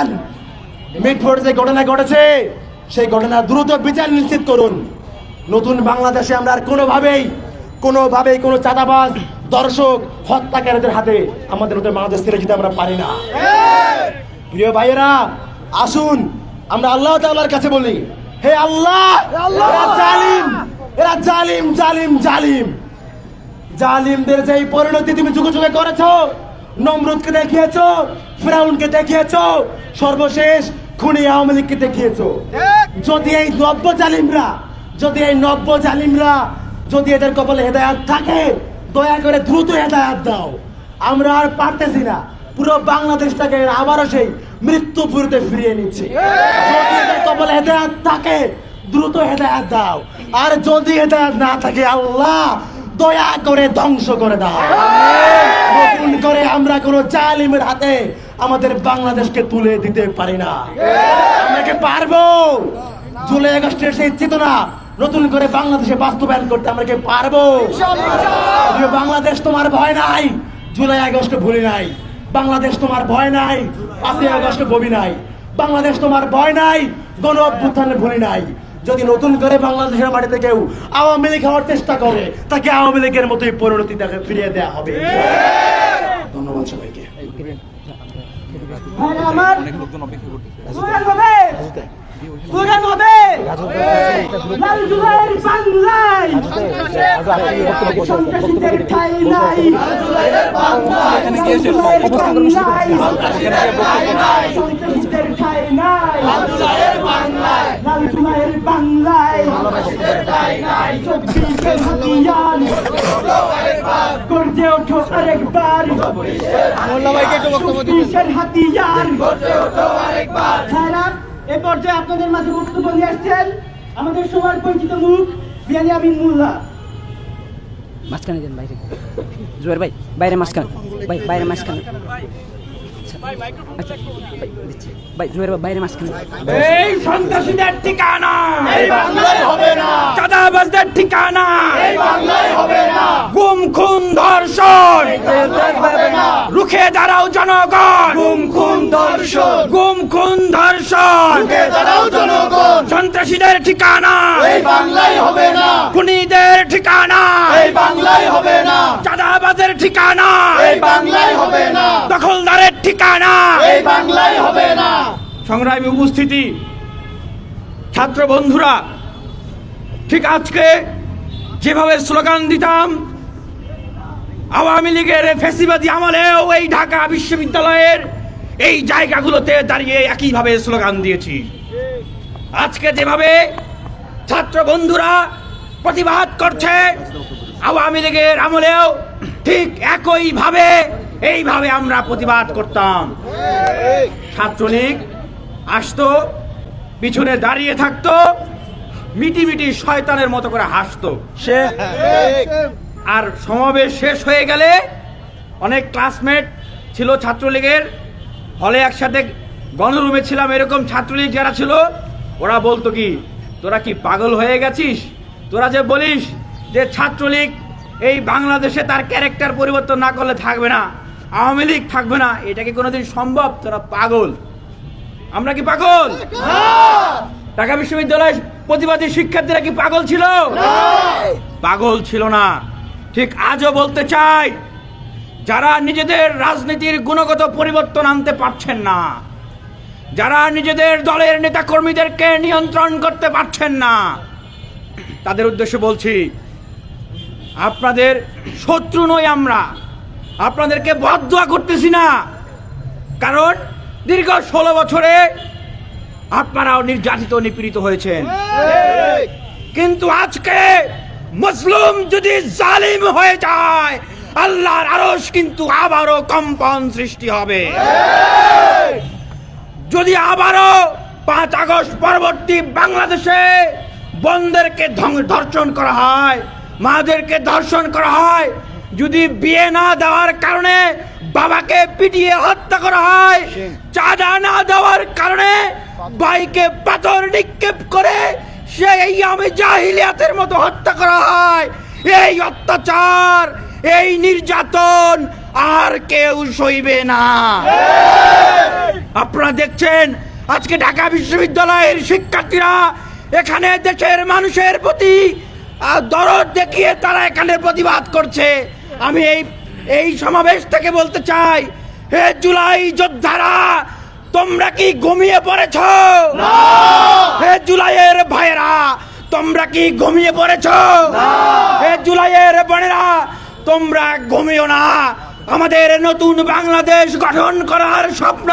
চান মিটফোর্ডে যে ঘটনা ঘটেছে, সেই ঘটনা দ্রুত বিচার নিশ্চিত করুন। নতুন বাংলাদেশে আমরা আর কোনোভাবেই কোনোভাবেই কোনো চাঁদাবাজ, দর্শক, হত্যাকারীদের হাতে আমাদের নতুন বাংলাদেশ ছেড়ে যেতে আমরা পারি না। প্রিয় ভাইয়েরা, আসুন, আমরা আল্লাহ তাআলার কাছে বলি, হে আল্লাহ, এরা জালিম এরা জালিম জালিম জালিম। জালিমদের যেই পরিণতি তুমি যুগে যুগে করেছ নমরুদকে দেখিয়েছো, ফেরাউনকে দেখিয়েছ, সর্বশেষ খুনি আওয়ামী লীগকে দেখিয়েছো। যদি এই নব্য জালিমরা, যদি এই নব্য জালিমরা, যদি এদের কপালে হেদায়াত থাকে, দয়া করে দ্রুত হেদায়াত দাও। আমরা আর পারতেছি না। পুরো বাংলাদেশটাকে আবারও সেই মৃত্যু পুরুতে ফিরিয়ে নিচ্ছে। যদি এদের কপালে হেদায়াত থাকে, দ্রুত হেদায়াত দাও। আর যদি হেদায়াত না থাকে, আল্লাহ দয়া করে ধ্বংস করে দাও। নতুন করে আমরা কোন জালিমের হাতে আমাদের বাংলাদেশকে তুলে দিতে পারি না। আমরা কি পারব? জুলাই আগস্টের সেই চেতনা নতুন করে বাংলাদেশে বাস্তবায়ন করতে আমরা কি পারব? বাংলাদেশ তোমার ভয় নাই জুলাই আগস্ট ভুলি নাই। বাংলাদেশ তোমার ভয় নাই পাঁচই আগস্ট ববি নাই। বাংলাদেশ তোমার ভয় নাই গণ অভ্যুত্থানে ভুলি নাই। যদি নতুন করে বাংলাদেশের মাটিতে কেউ আওয়ামী লীগ হওয়ার চেষ্টা করে তাকে আওয়ামী লীগের মতোই পরিণতি তাকে ফিরিয়ে দেওয়া হবে। ধন্যবাদ সবাইকে। আমার স্লোগান হবে। লাল জুলাইয়ের বাংলায়। সন্ত্রাসীদের ঠাঁই নাই? সন্ত্রাসীদের ঠাঁই নাই। লাল জুলাইয়ের বাংলায়। চব্বিশের হাতিয়ার। গর্জে ওঠো আরেকবার। চব্বিশের হাতিয়ার। ভাইরা এ পর্যায়ে আপনাদের মাঝে বক্তব্য নিয়ে আসছেন আমাদের সবার পরিচিত মুখ বিয়ানি আমিন মুল্লা। মাঝখানে যান বাইরে। জুয়ার ভাই, বাইরে মাঝখানে। বাইরে মাঝখানে। ভাই, দিচ্ছি। ভাই জুয়ার ভাই বাইরে মাঝখানে। এই সন্ত্রাসীদের ঠিকানা। এই বাংলায় হবে না। চাঁদাবাজদের ঠিকানা। এই বাংলায় হবে না। গুম খুন ধর্ষণ। রুখে দাঁড়াও জনগণ। গুম খুন দর্শন গুম খুন ধর্ষণ। রুখে দাঁড়াও জনগণ। সন্ত্রাসীদের ঠিকানা। এই বাংলায় হবে না। খুনিদের ঠিকানা। এই বাংলায় হবে না। চাঁদাবাজের ঠিকানা। এই বাংলায় হবে না। দখলদারের ঠিকানা। এই বাংলায় হবে না। সংগ্রামী উপস্থিতি ছাত্র বন্ধুরা ঠিক আজকে যেভাবে স্লোগান দিতাম আওয়ামী লীগের ফেসিবাদী আমলেও এই ঢাকা বিশ্ববিদ্যালয়ের এই জায়গাগুলোতে দাঁড়িয়ে একইভাবে স্লোগান দিয়েছি। আজকে যেভাবে ছাত্র বন্ধুরা প্রতিবাদ করছে আওয়ামী লীগের আমলেও ঠিক একইভাবে এইভাবে আমরা প্রতিবাদ করতাম। ছাত্রলীগ আসতো পিছনে দাঁড়িয়ে থাকতো মিটি মিটি শয়তানের মতো করে হাসতো। সে আর সমাবেশ শেষ হয়ে গেলে অনেক ক্লাসমেট ছিল ছাত্রলীগের হলে একসাথে গণরুমে ছিলাম এরকম ছাত্রলীগ যারা ছিল ওরা বলতো কি তোরা কি পাগল হয়ে গেছিস? তোরা যে বলিস যে ছাত্রলীগ এই বাংলাদেশে তার ক্যারেক্টার পরিবর্তন না করলে থাকবে না। আওয়ামী লীগ থাকবে না এটা কি কোনোদিন সম্ভব? তোরা পাগল। আমরা কি পাগল? ঢাকা বিশ্ববিদ্যালয়ের প্রতিবাদী শিক্ষার্থীরা কি পাগল ছিল? পাগল ছিল না। ঠিক আজও বলতে চাই যারা নিজেদের রাজনীতির গুণগত পরিবর্তন আনতে পারছেন না যারা নিজেদের দলের নেতাকর্মীদেরকে নিয়ন্ত্রণ করতে পারছেন না তাদের উদ্দেশ্যে বলছি আপনাদের শত্রু নই আমরা। আপনাদেরকে বদয়া করতেছি না। কারণ দীর্ঘ ষোলো বছরে আপনারাও নির্যাতিত, নিপীড়িত হয়েছেন। কিন্তু আজকে মুসলিম যদি জালিম হয়ে যায়, আল্লাহর আরশ কিন্তু আবারও কম্পন সৃষ্টি হবে। যদি আবারও পাঁচ আগস্ট পরবর্তী বাংলাদেশে বনদেরকে ধং- ধর্ষণ করা হয়, মাদেরকে ধর্ষণ করা হয় যদি বিয়ে না দেওয়ার কারণে বাবাকে পিটিয়ে হত্যা করা হয় চাঁদা না দেওয়ার কারণে বাইকে পাথর নিক্ষেপ করে সেই আমি জাহিলিয়াতের মতো হত্যা করা হয়। এই অত্যাচার এই নির্যাতন আর কেউ সইবে না। আপনারা দেখছেন আজকে ঢাকা বিশ্ববিদ্যালয়ের শিক্ষার্থীরা এখানে দেশের মানুষের প্রতি দরদ দেখিয়ে তারা এখানে প্রতিবাদ করছে। আমি এই এই সমাবেশ থেকে বলতে চাই হে জুলাই যোদ্ধারা তোমরা কি ঘুমিয়ে পড়েছ? হে জুলাইয়ের ভাইয়েরা তোমরা কি ঘুমিয়ে পড়েছ? হে জুলাইয়ের বোনেরা তোমরা ঘুমিও না। আমাদের নতুন বাংলাদেশ গঠন করার স্বপ্ন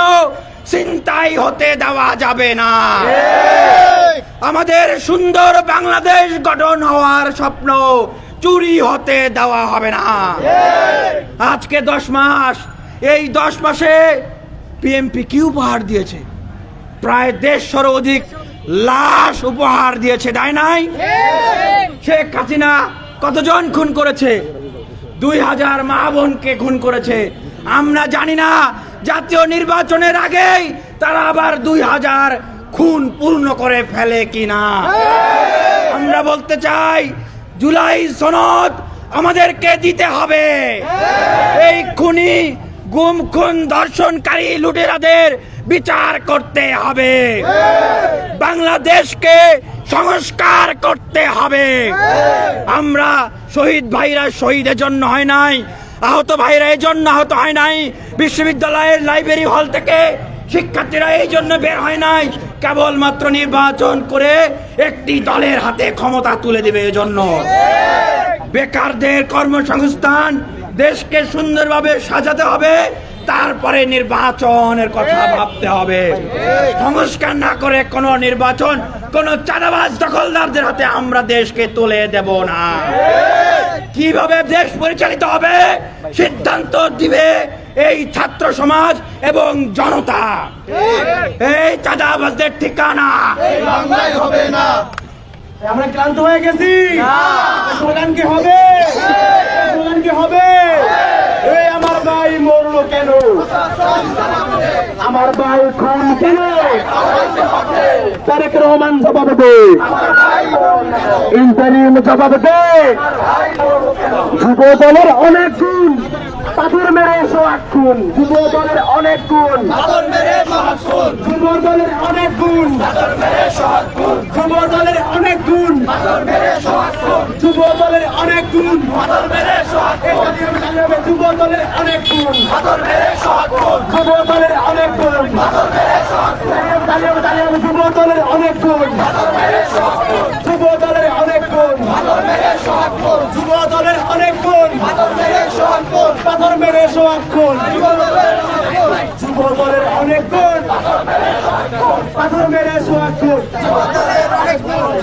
চিন্তাই হতে দেওয়া যাবে না। আমাদের সুন্দর বাংলাদেশ গঠন হওয়ার স্বপ্ন চুরি হতে দেওয়া হবে না। আজকে দশ মাস, এই দশ মাসে পিএমপি কি উপহার দিয়েছে। প্রায় দেড়শোর অধিক লাশ উপহার দিয়েছে, তাই নাই? শেখ হাসিনা কতজন খুন করেছে? দুই হাজার মা বোনকে খুন করেছে। আমরা জানি না, জাতীয় নির্বাচনের আগেই তারা আবার দুই হাজার খুন পূর্ণ করে ফেলে কিনা। আমরা বলতে চাই জুলাই সনদ আমাদেরকে দিতে হবে। এই খুনি গুম, খুন, ধর্ষণকারী লুটেরাদের বিচার করতে হবে। বাংলাদেশকে সংস্কার করতে হবে। আমরা শহীদ ভাইরা শহীদের জন্য হয় নাই, আহত ভাইরা এই জন্য আহত হয় নাই। বিশ্ববিদ্যালয়ের লাইব্রেরি হল থেকে শিক্ষার্থীরা এই জন্য বের হয় নাই। কেবলমাত্র নির্বাচন করে একটি দলের হাতে ক্ষমতা তুলে দেবে এজন্য। বেকারদের কর্মসংস্থান দেশকে সুন্দরভাবে সাজাতে হবে, তারপরে নির্বাচনের কথা ভাবতে হবে। সংস্কার না করে কোনো নির্বাচন, কোনো চাঁদাবাজ দখলদারদের হাতে আমরা দেশকে তুলে দেব না। কীভাবে দেশ পরিচালিত হবে, সিদ্ধান্ত দিবে এই ছাত্র সমাজ এবং জনতা। এই চাঁদাবাজদের ঠিকানা। হবে না। আমরা ক্লান্ত হয়ে গেছি। স্লোগান কি হবে? স্লোগান কি হবে? এই আমার ভাই মরলো কেন? আমার ভাই খুন কেন? তারেক রহমান জবাব দে। ইন্টারিম জবাব দে। যুব দলের অনেক গুণ। পাথর মেরে সোয়াক খুন যুব দলের অনেক গুণ। পাথর মেরে সোয়াক খুন যুব দলের অনেক গুণ। পাথর মেরে সোয়াক খুন যুব দলের অনেক গুণ। পাথর মেরে সোয়াক যুব দলের অনেক গুণ। পাথর মেরে সোয়াক যুব দলের অনেক গুণ। খুন যুব দলের অনেক গুণ পাথর মেরে সোয়াব খুন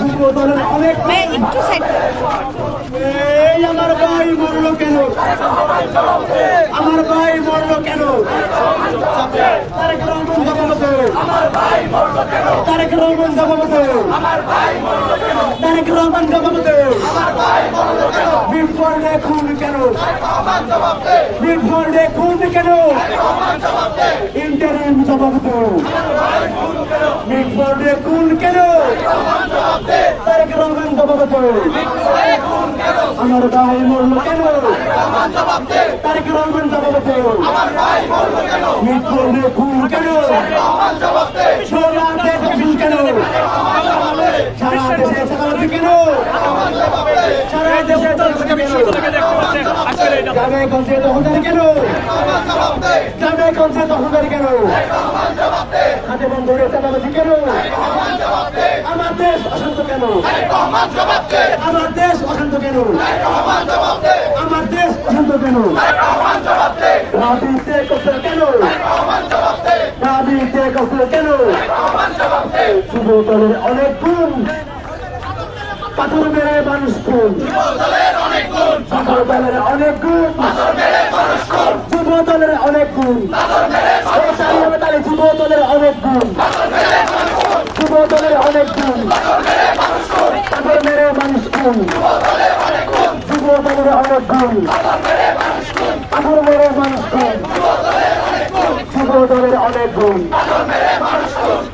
যুব দলের অনেক একটু এই আমার ভাই মরলো কেন? আমার ভাই মরলো কেন? তারেক রহমান জবাব তারেক রহমান জবাব তারেক রহমান জবাব দে খুন কেন? বিফলে খুন কেন? ইন্টারিম জবাব দে। বিফলে খুন কেন? তারেক রহমান জবাব দে আমার ভাই মরলো কেন? তারেক রহমান জবাব দে মিটফোর্ডে খুন কেন? সোনা দেশ খুন কেন? সারা দেশে চালাতে কেন? সারা দেশে চালাতে কেন? গ্রামে গঞ্জে দখলদারি কেন? গ্রামে গঞ্জে দখলদারি কেন? হাতে বন্ধুরে চালাতে কেন? আমার দেশ অশান্ত কেন? আমার দেশ অশান্ত কেন? আমার দেশ অশান্ত কেন? রাজনীতিতে কষ্ট কেন? রাজনীতিতে কষ্ট কেন? যুব দলের অনেক গুণ পাথর মেরে মানুষ খুন। পাথর দলের অনেক গুণ যুব দলের অনেক গুণ এই তালি হবে তালি যুব দলের অনেক গুণ যুব অনেক গুণ পাথর মেরে মানুষ খুন। যুব অনেক গুণ পাথর মেরে মানুষ খুন। যুব দলের অনেক গুণ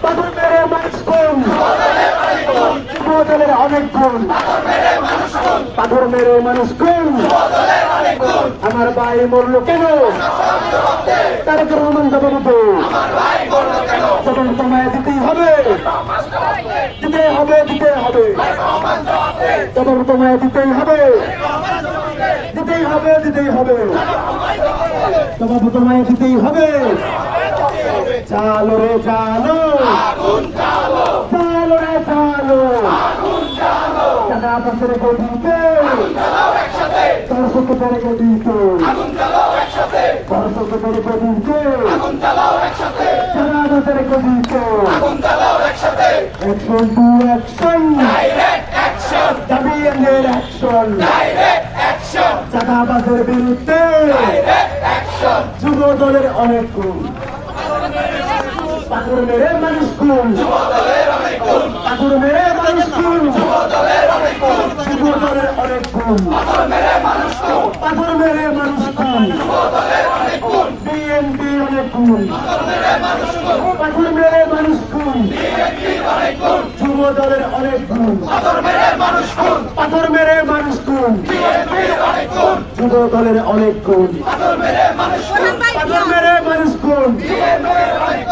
পাথর মেরে মানুষ খুন গুণ পাথর মেরে মানুষ খুন আমার ভাই মরলো কেন? তারেক তোমায় দিতেই হবে। দিতে হবে দিতে হবে। জবাব তোমায় দিতেই হবে। দিতেই হবে দিতেই হবে। জবাব তোমায় দিতেই হবে। চালো রে, চালো। চালো রে, চালো। চাঁদা বছরে গদিতে দর্শক পরে গদিতে দর্শক পরে গদিতে চাঁদা বছরে গদিতে অ্যাকশন টু অ্যাকশন দাবি এন্ডের অ্যাকশন চাঁদাবাজের বিরুদ্ধে। যুব দলের অনেক গুণ। মেরে মানুষ খুন পাথর মেরে মানুষ খুন। যুব দলের অনেক গুণ পাথর মেরে মানুষ খুন। বিএনপি অনেক গুণ পাথর মেরে মানুষ খুন। যুব দলের অনেক গুণ পাথর মেরে মানুষ খুন। যুব দলের অনেক গুণ পাথর মেরে মানুষ খুন।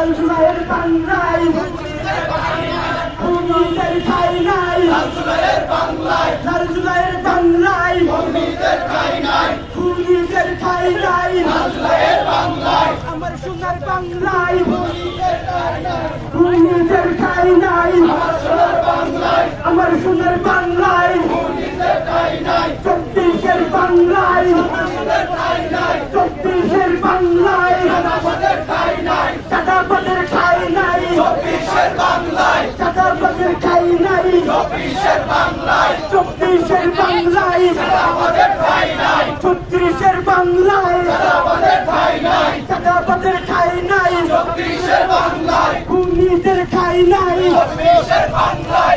লাল জুলাইয়ের বাংলায় দুর্নীতির ঠাই নাই লাল জুলাইয়ের বাংলায় দুর্নীতির ঠাই নাই আমার সোনার বাংলায় দুর্নীতির ঠাই নাই আমার সোনার বাংলায় চব্বিশের বাংলায়। চব্বিশের বাংলায়। চাঁদাবাদের ঠাই নাই চাঁদাবাদের ঠাই নাই। চব্বিশের বাংলায়। ছত্রিশের বাংলায়। চাঁদাবাদের ঠাই নাই। খুনিদের ঠাই নাই। খুনিদের ঠাই নাই।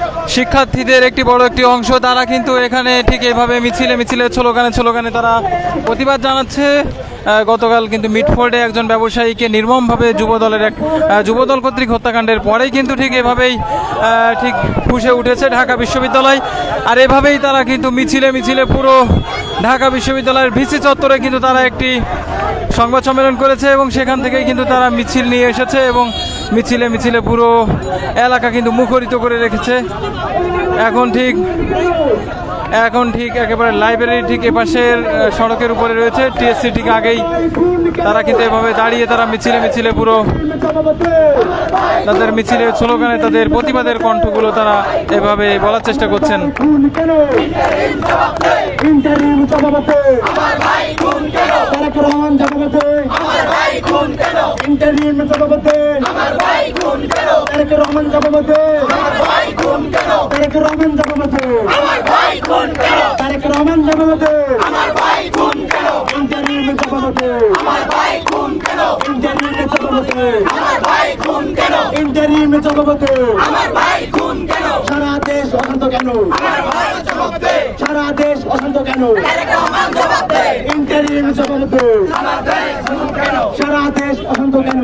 শিক্ষার্থীদের একটি বড় একটি অংশ, তারা কিন্তু এখানে ঠিক এভাবে মিছিলে মিছিলে স্লোগানে স্লোগানে তারা প্রতিবাদ জানাচ্ছে। গতকাল কিন্তু মিটফোর্ডে একজন ব্যবসায়ীকে নির্মমভাবে যুবদলের এক যুবদল কর্তৃক হত্যাকাণ্ডের পরেই কিন্তু ঠিক এভাবেই ঠিক ফুসে উঠেছে ঢাকা বিশ্ববিদ্যালয়। আর এভাবেই তারা কিন্তু মিছিলে মিছিলে পুরো ঢাকা বিশ্ববিদ্যালয়ের ভিসি চত্বরে কিন্তু তারা একটি সংবাদ সম্মেলন করেছে এবং সেখান থেকেই কিন্তু তারা মিছিল নিয়ে এসেছে এবং মিছিলে মিছিলে পুরো এলাকা কিন্তু মুখরিত করে রেখেছে। এখন ঠিক এখন ঠিক একেবারে লাইব্রেরির ঠিক এপাশের সড়কের উপরে রয়েছে। টিএসসি ঠিক আগেই তারা কিন্তু এভাবে দাঁড়িয়ে তারা মিছিলে মিছিলে পুরো তাদের মিছিলে স্লোগানে তাদের প্রতিবাদের কণ্ঠগুলো তারা এভাবে বলার চেষ্টা করছেন। ইন্টারিম জবাবতে তারেক রহমান জবাবতে ইন্টারিম জবাবতে তারেক রহমান জবাবতে তারেক রহমান জবাবতে তারেক রহমান জবাবতে ইন্টারিম জবাবতে ইন্টারিম জবাবতে ইন্টারিম জবাবতে সারা দেশ অশান্ত কেন? সারা দেশ অশান্ত কেন? ইন্টারিম জবাবতে সারা দেশ অশান্ত কেন?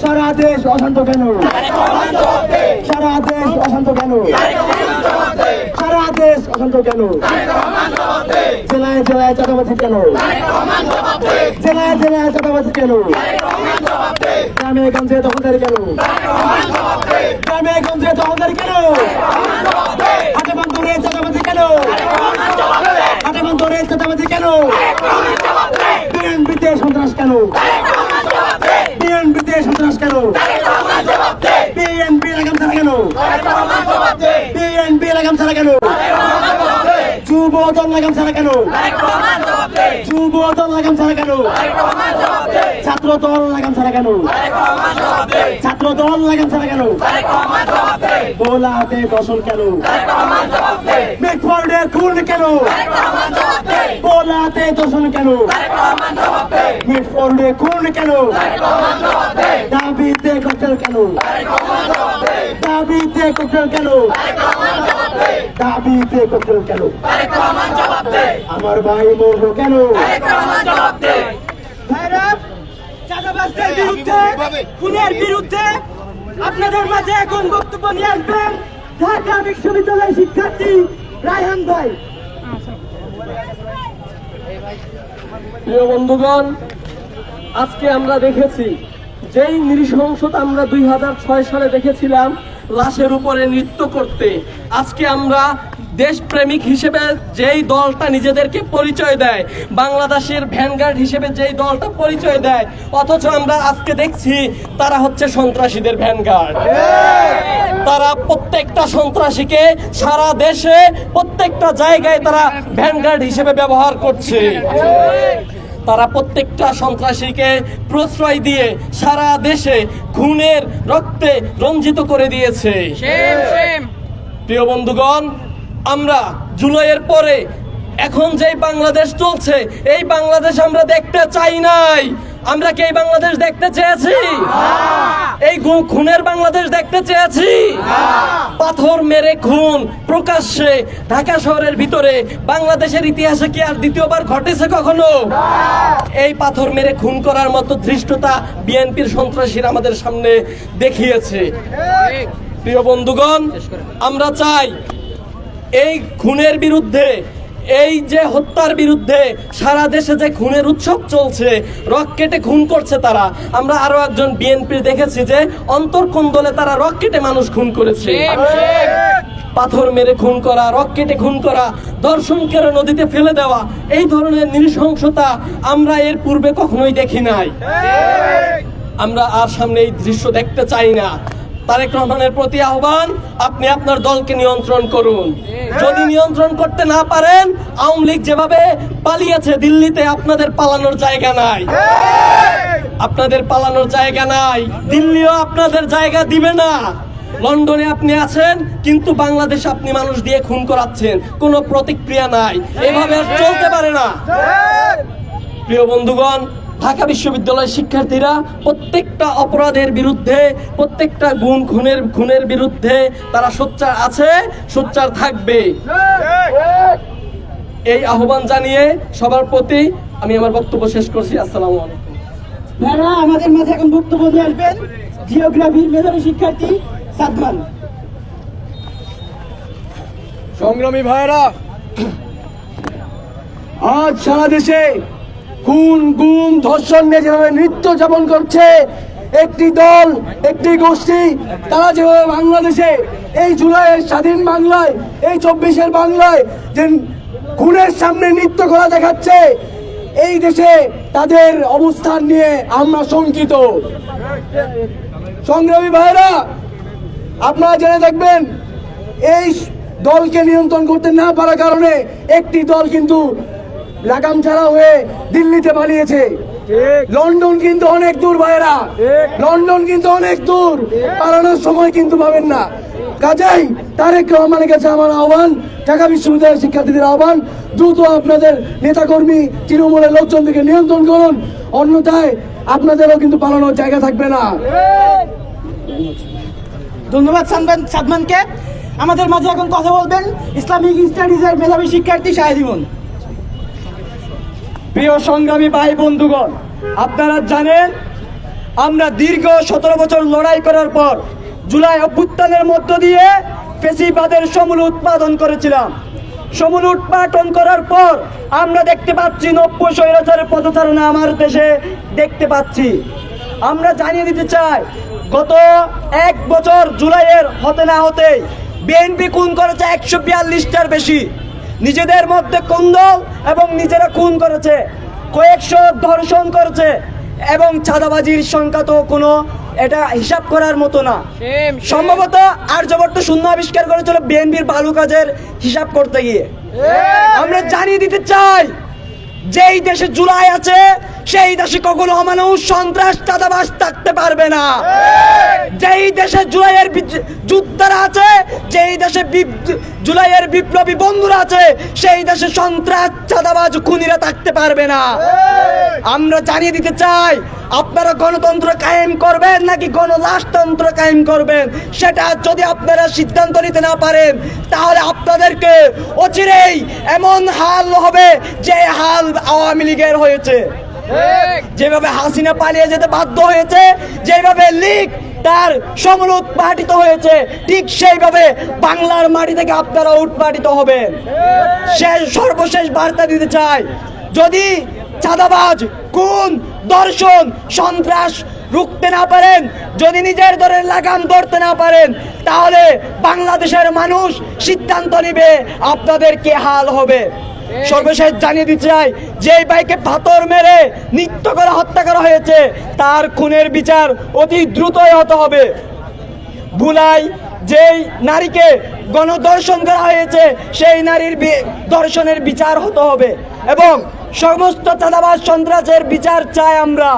সারা দেশ অশান্ত কেন? সারা দেশ অশান্ত কেন? দেশ অশান্ত কেন? জেলায় জেলায় চাঁদাবাজি কেন? জেলায় জেলায় চাঁদাবাজি কেন? গ্রামে গঞ্জে দখলদারি কেন? গ্রামে গঞ্জে দখলদারি কেন? হাটে বন্দরে চাঁদাবাজি কেন? হাটে বন্দরে চাঁদাবাজি কেন? বিএনপিতে কেন যুব দল লাগাম ছাড়া কেন যুব দল লাগাম ছাড়া কেন? ছাত্র দল লাগাম ছাড়া কেন? ছাত্র দল লাগাম ছাড়া কেন? গোলা হাতে দশন কেন মিটফোর্ডে খুন কেন? গোলা হাতে কেন? মিটফোর্ডে খুন কেন? দাবিতে কেন? দাবিতে ককটেল কেন? দাবিতে কেন? আমার ভাই মরলো কেন? বিরুদ্ধে, খুনের বিরুদ্ধে আপনাদের মাঝে এখন বক্তব্য নিয়ে আসবেন ঢাকা বিশ্ববিদ্যালয়ের শিক্ষার্থী রায়হান ভাই। প্রিয় বন্ধুগণ, আজকে আমরা দেখেছি, যেই নৃশংসতা আমরা দুই হাজার ছয় সালে দেখেছিলাম লাশের উপরে নৃত্য করতে। আজকে আমরা দেশপ্রেমিক হিসেবে যেই দলটা নিজেদেরকে পরিচয় দেয়, বাংলাদেশের ভ্যানগার্ড হিসেবে যেই দলটা পরিচয় দেয়, অথচ আমরা আজকে দেখছি তারা হচ্ছে সন্ত্রাসীদের ভ্যানগার্ড। তারা প্রত্যেকটা সন্ত্রাসীকে সারা দেশে, প্রত্যেকটা জায়গায় তারা ভ্যানগার্ড হিসেবে ব্যবহার করছে। তারা প্রত্যেকটা সন্ত্রাসীকে প্রশ্রয় দিয়ে সারা দেশে খুনের রক্তে রঞ্জিত করে দিয়েছে। প্রিয় বন্ধুগণ আমরা জুলাইয়ের পরে এখন যেই বাংলাদেশ চলছে এই বাংলাদেশ আমরা দেখতে চাই নাই। আমরা কি এই বাংলাদেশ দেখতে চেয়েছি? এই খুনের বাংলাদেশ দেখতে চেয়েছি? মেরে খুন প্রকাশ্যে ঢাকা শহরের ভিতরে বাংলাদেশের ইতিহাসে কি আর দ্বিতীয়বার ঘটেছে কখনো? এই পাথর মেরে খুন করার মতো ধৃষ্টতা বিএনপির সন্ত্রাসীরা আমাদের সামনে দেখিয়েছে। প্রিয় বন্ধুগণ আমরা চাই এই খুনের বিরুদ্ধে এই যে হত্যার বিরুদ্ধে সারা দেশে যে খুনের উৎসব চলছে রক কেটে খুন করছে তারা। আমরা আরও একজন বিএনপি দেখেছি যে অন্তর্কন্দলে তারা রক কেটে মানুষ খুন করেছে। পাথর মেরে খুন করা রক কেটে খুন করা দর্শন কেড়ে নদীতে ফেলে দেওয়া এই ধরনের নৃশংসতা আমরা এর পূর্বে কখনোই দেখি নাই। আমরা আর সামনে এই দৃশ্য দেখতে চাই না। তারেক রহমানের প্রতি আহ্বান, আপনি আপনার দলকে নিয়ন্ত্রণ করুন। যদি নিয়ন্ত্রণ করতে না পারেন, আওয়ামী লীগ যেভাবে পালিয়েছে দিল্লিতে, আপনাদের পালানোর জায়গা নাই। আপনাদের পালানোর জায়গা নাই। দিল্লিও আপনাদের জায়গা দিবে না। লন্ডনে আপনি আছেন, কিন্তু বাংলাদেশ আপনি মানুষ দিয়ে খুন করাচ্ছেন। কোনো প্রতিক্রিয়া নাই। এভাবে চলতে পারে না। প্রিয় বন্ধুগণ ঢাকা বিশ্ববিদ্যালয়ের শিক্ষার্থীরা প্রত্যেকটা অপরাধের বিরুদ্ধে প্রত্যেকটা গুণ খুনের খুনের বিরুদ্ধে তারা সোচ্চার আছে সোচ্চার থাকবে। এই আহ্বান জানিয়ে সবার প্রতি আমি আমার বক্তব্য শেষ করছি। আসসালামু আলাইকুম। ভাইরা আমাদের মাঝে এখন বক্তব্য নিয়ে আসবেন জিওগ্রাফির মেধাবী শিক্ষার্থী সাদমান। সংগ্রামী ভাইরা আজ সারা দেশে খুন, গুম, ধর্ষণ নিয়ে যেভাবে নৃত্য যাপন করছে, একটি দল, একটি গোষ্ঠী, তারা যেভাবে বাংলাদেশে এই জুলাইয়ের স্বাধীন বাংলায়, এই চব্বিশের বাংলায় যে খুনের সামনে নৃত্য করা দেখাচ্ছে, এই দেশে তাদের অবস্থান নিয়ে আমরা শঙ্কিত। সংগ্রামী ভাইরা আপনারা জেনে দেখবেন এই দলকে নিয়ন্ত্রণ করতে না পারার কারণে একটি দল কিন্তু লাগাম ছাড়া হয়ে দিল্লিতে পালিয়েছে। লন্ডন কিন্তু অনেক দূর ভাইরা লন্ডন কিন্তু অনেক দূর। পালানোর সময় কিন্তু পাবেন না। কাজেই তারেক রহমানের কাছে আমার আহ্বান ঢাকা বিশ্ববিদ্যালয়ের শিক্ষার্থীদের আহ্বান দ্রুত আপনাদের নেতাকর্মী তৃণমূলের লোকজনদেরকে নিয়ন্ত্রণ করুন। অন্যথায় আপনাদেরও কিন্তু পালানোর জায়গা থাকবে না। ধন্যবাদ সাদমান সাদমানকে। আমাদের মাঝে এখন কথা বলবেন। ইসলামিক স্টাডিজের মেধাবী শিক্ষার্থী শাহেদিমন প্রিয় সংগ্রামী ভাই বন্ধুগণ, আপনারা জানেন, আমরা দীর্ঘ সতেরো বছর লড়াই করার পর জুলাই অভ্যুত্থানের মধ্য দিয়ে ফেসিবাদের সমূল উৎপাদন করেছিলাম। সমূল উৎপাদন করার পর আমরা দেখতে পাচ্ছি, নব্য স্বৈরাচারের পদচারণা আমার দেশে দেখতে পাচ্ছি। আমরা জানিয়ে দিতে চাই, গত এক বছর জুলাইয়ের হতে না হতেই বিএনপি খুন করেছে একশো বিয়াল্লিশটার বেশি। নিজেদের মধ্যে কুন্দল এবং নিজেরা খুন করেছে। কয়েকশো ধর্ষণ করেছে এবং চাঁদাবাজির সংখ্যা তো কোনো এটা হিসাব করার মতো না। সম্ভবত আর্যভট্ট শূন্য আবিষ্কার করেছিল বিএনপির ভালো কাজের হিসাব করতে গিয়ে। আমরা জানিয়ে দিতে চাই যেই দেশে জুলাই আছে, সেই দেশে কখনো অমানুষ, সন্ত্রাস চাঁদাবাস থাকতে পারবে না। যেই দেশে জুলাইয়ের যুদ্ধারা আছে, যেই দেশে জুলাইয়ের বিপ্লবী বন্ধুরা আছে, সেই দেশে সন্ত্রাস, চাঁদাবাজ, খুনিরা থাকতে পারবে না। আমরা জানিয়ে দিতে চাই আপনারা গণতন্ত্র কায়েম করবেন নাকি গণরাজতন্ত্র কায়েম করবেন? সেটা যদি আপনারা সিদ্ধান্ত নিতে না পারেন, তাহলে আপনাদেরকে অচিরেই এমন হাল হবে যে হাল আওয়ামী লীগের হয়েছে। যেভাবে হাসিনা পালিয়ে যেতে বাধ্য হয়েছে, যেভাবে লীগ তার সমল উৎপাটিত হয়েছে, ঠিক সেইভাবে বাংলার মাটি থেকে আপনারা উৎপাটিত হবেন। শেষ সর্বশেষ বার্তা দিতে চাই, যদি চাঁদাবাজ কোন দর্শন, সন্ত্রাস রুখতে না পারেন, যদি নিজের দরের লাগাম ধরতে না পারেন, তাহলে বাংলাদেশের মানুষ সিদ্ধান্ত নেবে আপনাদের কে হাল হবে। সর্বশেষ জানিয়ে দিতে চাই যে বাইকে পাথর মেরে নিত্য করে, হত্যা করা হয়েছে, তার খুনের বিচার অতি দ্রুতই হতে হবে। ভুলাই যেই নারীকে গণদর্শন করা হয়েছে, সেই নারীর দর্শনের বিচার হতে হবে এবং সমস্ত চাঁদাবাজ সন্ত্রাসের বিচার চাই আমরা।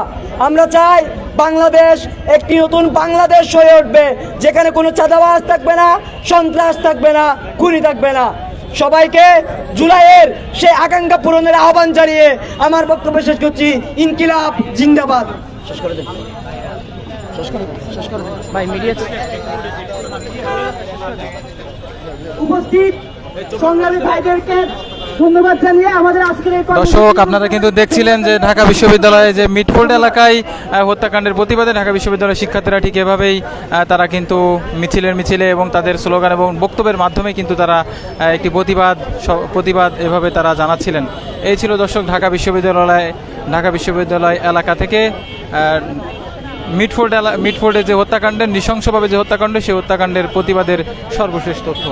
আমরা চাই বাংলাদেশ একটি নতুন বাংলাদেশ হয়ে উঠবে যেখানে কোনো চাঁদাবাজ থাকবে না সন্ত্রাস থাকবে না খুনি থাকবে না। সবাইকে জুলাইয়ের সেই আকাঙ্ক্ষা পূরণের আহ্বান জানিয়ে আমার বক্তব্য শেষ করছি। ইনকিলাব জিন্দাবাদ। শেষ করে দেন। ভাই মিডিয়া উপস্থিত সংগ্রামী ভাইদেরকে ধন্যবাদ জানিয়ে আমাদের আজকের এই দর্শক আপনারা কিন্তু দেখছিলেন যে ঢাকা বিশ্ববিদ্যালয়ে যে মিটফোল্ড এলাকায় হত্যাকাণ্ডের প্রতিবাদে ঢাকা বিশ্ববিদ্যালয়ের শিক্ষার্থীরা ঠিক এভাবেই তারা কিন্তু মিছিলের মিছিলে এবং তাদের স্লোগান এবং বক্তব্যের মাধ্যমে কিন্তু তারা একটি প্রতিবাদ প্রতিবাদ এভাবে তারা জানাচ্ছিলেন। এই ছিল দর্শক ঢাকা বিশ্ববিদ্যালয় ঢাকা বিশ্ববিদ্যালয় এলাকা থেকে আহ, মিটফোল্ড এলা মিটফোল্ডে যে হত্যাকাণ্ডের নৃশংসভাবে যে হত্যাকাণ্ড সেই হত্যাকাণ্ডের প্রতিবাদের সর্বশেষ তথ্য।